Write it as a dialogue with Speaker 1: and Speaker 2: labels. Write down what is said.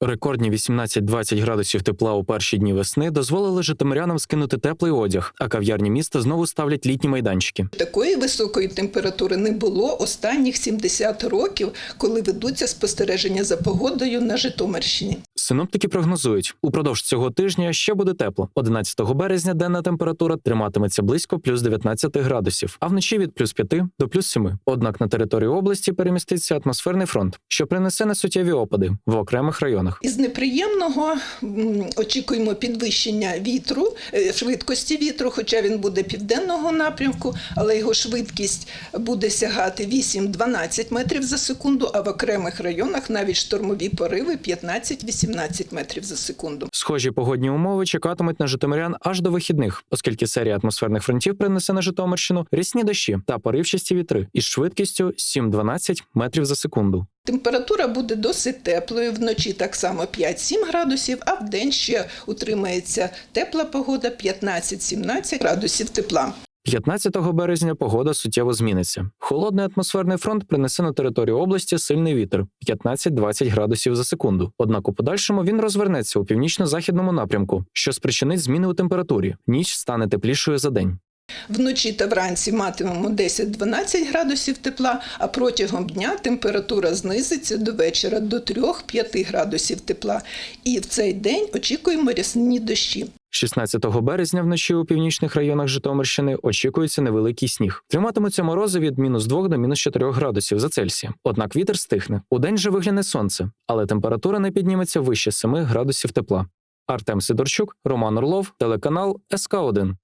Speaker 1: Рекордні 18-20 градусів тепла у перші дні весни дозволили житомирянам скинути теплий одяг, а кав'ярні міста знову ставлять літні майданчики.
Speaker 2: Такої високої температури не було останніх 70 років, коли ведуться спостереження за погодою на Житомирщині.
Speaker 1: Синоптики прогнозують, упродовж цього тижня ще буде тепло. 11 березня денна температура триматиметься близько плюс 19 градусів, а вночі від плюс 5 до плюс 7. Однак на території області переміститься атмосферний фронт, що принесе несуттєві опади в окремих районах.
Speaker 2: Із неприємного очікуємо підвищення вітру, е, швидкості вітру, хоча він буде південного напрямку, але його швидкість буде сягати 8-12 метрів за секунду, а в окремих районах навіть штормові пориви 15-18 метрів за секунду.
Speaker 1: Схожі погодні умови чекатимуть на житомирян аж до вихідних, оскільки серія атмосферних фронтів принесе на Житомирщину рісні дощі та поривчасті вітри із швидкістю 7-12 метрів за секунду.
Speaker 2: Температура буде досить теплою, вночі так само 5-7 градусів, а вдень ще утримається тепла погода 15-17 градусів тепла.
Speaker 1: 15 березня погода суттєво зміниться. Холодний атмосферний фронт принесе на територію області сильний вітер 15-20 градусів за секунду. Однак у подальшому він розвернеться у північно-західному напрямку, що спричинить зміни у температурі. Ніч стане теплішою за день.
Speaker 2: Вночі та вранці матимемо 10-12 градусів тепла, а протягом дня температура знизиться до вечора до 3-5 градусів тепла. І в цей день очікуємо рясні дощі.
Speaker 1: 16 березня вночі у північних районах Житомирщини очікується невеликий сніг. Триматимуться морози від мінус 2 до мінус 4 градусів за Цельсієм. Однак вітер стихне. Удень же вигляне сонце, але температура не підніметься вище 7 градусів тепла. Артем Сидорчук, Роман Орлов, телеканал СК 1